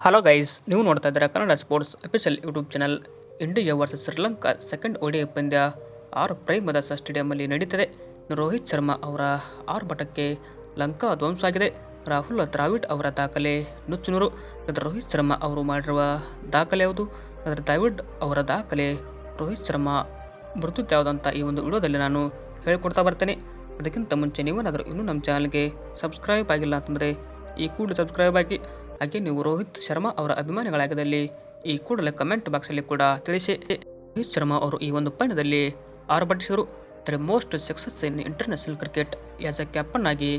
Hello guys ನೀವು ನೋಡ್ತಾ ಇದ್ದೀರಾ Kannada sports official YouTube channel India versus Sri Lanka second ODI ಪಂದ್ಯ ಆರು ಪ್ರೈಮದಾಸ ಸ್ಟೇಡಿಯಂನಲ್ಲಿ ನಡೀತದೆ. ರೋಹಿತ್ ಶರ್ಮಾ ಅವರ ಆರ್ಭಟಕ್ಕೆ ಲಂಕಾ ಧ್ವಂಸ ಆಗಿದೆ. ರಾಹುಲ್ ದ್ರಾವಿಡ್ ಅವರ ದಾಖಲೆ ನುಚ್ಚುನೂರು. ಅದರ ರೋಹಿತ್ ಶರ್ಮಾ ಅವರು ಮಾಡಿರುವ ದಾಖಲೆ ಯಾವುದು? ಅದರ ದ್ರಾವಿಡ್ ಅವರ ದಾಖಲೆ ರೋಹಿತ್ ಶರ್ಮಾ ಮೃತ್ಯು ಯಾವುದಂತ ಈ ಒಂದು ವಿಡಿಯೋದಲ್ಲಿ ನಾನು ಹೇಳ್ಕೊಡ್ತಾ ಬರ್ತೇನೆ. ಅದಕ್ಕಿಂತ ಮುಂಚೆ ನೀವೇನಾದರೂ ಇನ್ನೂ ನಮ್ಮ ಚಾನಲ್ಗೆ ಸಬ್ಸ್ಕ್ರೈಬ್ ಆಗಿಲ್ಲ ಅಂತಂದರೆ ಈ ಕೂಡ ಸಬ್ಸ್ಕ್ರೈಬ್ ಆಗಿ. ಹಾಗೆ ನೀವು ರೋಹಿತ್ ಶರ್ಮಾ ಅವರ ಅಭಿಮಾನಿಗಳಾಗದಲ್ಲಿ ಈ ಕೂಡಲೇ ಕಮೆಂಟ್ ಬಾಕ್ಸಲ್ಲಿ ಕೂಡ ತಿಳಿಸಿ. ರೋಹಿತ್ ಶರ್ಮಾ ಅವರು ಈ ಒಂದು ಪಂದ್ಯದಲ್ಲಿ ಆರ್ಭಟಿಸಿದರು. The most success in international cricket as a captain ಆಗಿ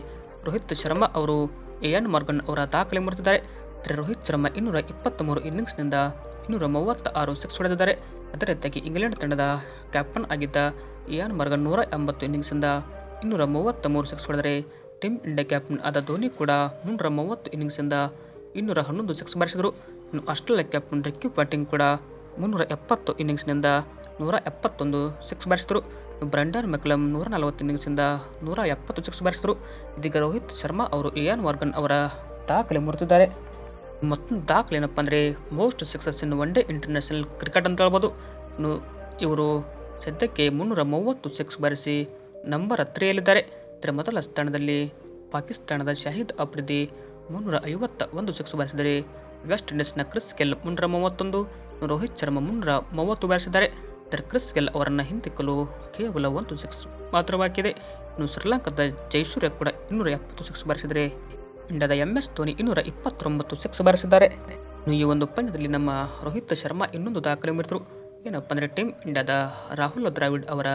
ರೋಹಿತ್ ಶರ್ಮಾ ಅವರು ಎ ಎನ್ ಮಾರ್ಗನ್ ಅವರ ದಾಖಲೆ ಮುರಿದಿದ್ದಾರೆ. ಆದರೆ ರೋಹಿತ್ ಶರ್ಮಾ ಇನ್ನೂರ ಇಪ್ಪತ್ತ್ಮೂರು ಇನ್ನಿಂಗ್ಸ್ನಿಂದ ಇನ್ನೂರ ಮೂವತ್ತ ಆರು ಸಿಕ್ಸ್ ಹೊಡೆದಿದ್ದಾರೆ. ಅದೇ ರೀತಿಯಾಗಿ ಇಂಗ್ಲೆಂಡ್ ತಂಡದ ಕ್ಯಾಪ್ಟನ್ ಆಗಿದ್ದ ಇಯಾನ್ ಮಾರ್ಗನ್ ನೂರ ಎಂಬತ್ತು ಇನ್ನಿಂಗ್ಸಿಂದ ಇನ್ನೂರ ಮೂವತ್ತ ಮೂರು ಸಿಕ್ಸ್ ಹೊಡೆದರೆ ಟೀಮ್ ಇಂಡಿಯಾ ಕ್ಯಾಪ್ಟನ್ ಆದ ಧೋನಿ ಕೂಡ ಮುನ್ನೂರ ಮೂವತ್ತು ಇನ್ನಿಂಗ್ಸಿಂದ ಇನ್ನೂರ ಹನ್ನೊಂದು ಸಿಕ್ಸ್ ಬಾರಿಸಿದರು. ಇನ್ನು ಆಸ್ಟ್ರೇಲಿಯಾ ಕ್ಯಾಪ್ಟನ್ ರಿಕ್ಕಿ ಪಾಟಿಂಗ್ ಕೂಡ ಮುನ್ನೂರ ಎಪ್ಪತ್ತು ಇನ್ನಿಂಗ್ಸ್ನಿಂದ ನೂರ ಎಪ್ಪತ್ತೊಂದು ಸಿಕ್ಸ್ ಬಾರಿಸಿದರು ಬ್ರಂಡನ್ ಮೆಕ್ಲಮ್ ನೂರ ನಲವತ್ತು ಇನ್ನಿಂಗ್ಸಿಂದ ನೂರ ಎಪ್ಪತ್ತು ಸಿಕ್ಸ್ ಬಾರಿಸಿದರು. ಇದೀಗ ರೋಹಿತ್ ಶರ್ಮಾ ಅವರು ಇಯಾನ್ ವಾರ್ಗನ್ ಅವರ ದಾಖಲೆ ಮುರಿದಿದ್ದಾರೆ. ಮತ್ತೊಂದು ದಾಖಲೆ ಏನಪ್ಪ ಅಂದರೆ most success in one day international cricket ಅಂತ ಹೇಳ್ಬೋದು. ಇನ್ನು ಇವರು ಸದ್ಯಕ್ಕೆ ಮುನ್ನೂರ ಮೂವತ್ತು ಸಿಕ್ಸ್ ಬಾರಿಸಿ ನಂಬರ್ ತ್ರೀಯಲ್ಲಿದ್ದಾರೆ ಇದರ ಮೊದಲ ಸ್ಥಾನದಲ್ಲಿ ಪಾಕಿಸ್ತಾನದ ಶಾಹಿದ್ ಅಫ್ರಿದಿ ಮುನ್ನೂರ ಐವತ್ತ ಒಂದು ಸಿಕ್ಸ್ ಬಾರಿಸಿದರೆ ವೆಸ್ಟ್ ಇಂಡೀಸ್ನ ಕ್ರಿಸ್ ಗೆಲ್ ಮುನ್ನೂರ ಮೂವತ್ತೊಂದು, ರೋಹಿತ್ ಶರ್ಮಾ ಮುನ್ನೂರ ಮೂವತ್ತು ಬಾರಿಸಿದ್ದಾರೆ. ಇದರ ಕ್ರಿಸ್ ಗೆಲ್ ಅವರನ್ನು ಹಿಂದಿಕ್ಕಲು ಕೇವಲ ಒಂದು ಸಿಕ್ಸ್ ಮಾತ್ರವಾಗಿದೆ. ಇನ್ನು ಶ್ರೀಲಂಕಾದ ಜೈಸೂರ್ಯ ಕೂಡ ಇನ್ನೂರ ಎಪ್ಪತ್ತು ಸಿಕ್ಸ್ ಬಾರಿಸಿದರೆ, ಇಂಡಿಯಾದ ಎಂ ಎಸ್ ಧೋನಿ ಇನ್ನೂರ ಇಪ್ಪತ್ತೊಂಬತ್ತು ಸಿಕ್ಸ್ ಬಾರಿಸಿದ್ದಾರೆ. ಇನ್ನು ಈ ಒಂದು ಪಂದ್ಯದಲ್ಲಿ ನಮ್ಮ ರೋಹಿತ್ ಶರ್ಮಾ ಇನ್ನೊಂದು ದಾಖಲೆ ಮುರಿದರು. ಏನಪ್ಪ ಅಂದರೆ ಟೀಮ್ ಇಂಡಿಯಾದ ರಾಹುಲ್ ದ್ರಾವಿಡ್ ಅವರ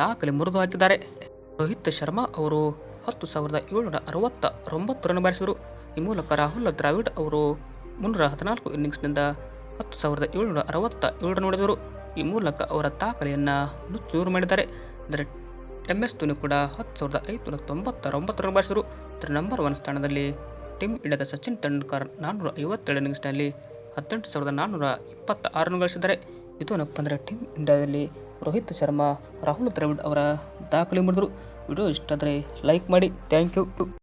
ದಾಖಲೆ ಮುರಿದು ಹಾಕಿದ್ದಾರೆ. ರೋಹಿತ್ ಶರ್ಮಾ ಅವರು ಹತ್ತು ಸಾವಿರದ ಏಳ್ನೂರ ಅರವತ್ತ ಒಂಬತ್ತು ರನ್ ಬಾರಿಸಿದರು. ಈ ಮೂಲಕ ರಾಹುಲ್ ದ್ರಾವಿಡ್ ಅವರು ಮುನ್ನೂರ ಹದಿನಾಲ್ಕು ಇನ್ನಿಂಗ್ಸ್ನಿಂದ ಹತ್ತು ಸಾವಿರದ ಏಳ್ನೂರ ಅರವತ್ತ ಏಳು ರನ್ ಹೊಡೆದರು ಈ ಮೂಲಕ ಅವರ ದಾಖಲೆಯನ್ನು ನುಚ್ಚೂರು ಮಾಡಿದ್ದಾರೆ. ಅಂದರೆ ಎಂ ಎಸ್ ಧೋನಿ ಕೂಡ ಹತ್ತು ಸಾವಿರದ ಐದುನೂರ ತೊಂಬತ್ತೊಂಬತ್ತು ರನ್ ಬಾರಿಸಿದರು. ಅದರ ನಂಬರ್ ಒನ್ ಸ್ಥಾನದಲ್ಲಿ ಟೀಮ್ ಇಂಡಿಯಾದ ಸಚಿನ್ ತೆಂಡೂಲ್ಕರ್ ನಾನ್ನೂರ ಐವತ್ತೆರಡು ಇನ್ನಿಂಗ್ಸ್ನಲ್ಲಿ ಹದಿನೆಂಟು ಸಾವಿರದ ನಾನ್ನೂರ ಇಪ್ಪತ್ತ ಆರು ರನ್ ಗಳಿಸಿದ್ದಾರೆ ಇದೇನಪ್ಪ ಅಂದರೆ ಟೀಮ್ ಇಂಡಿಯಾದಲ್ಲಿ ರೋಹಿತ್ ಶರ್ಮಾ, ರಾಹುಲ್ ದ್ರಾವಿಡ್ ಅವರ ದಾಖಲೆ ಮಾಡಿದರು. ವಿಡಿಯೋ ಇಷ್ಟ ಆದರೆ ಲೈಕ್ ಮಾಡಿ. Thank you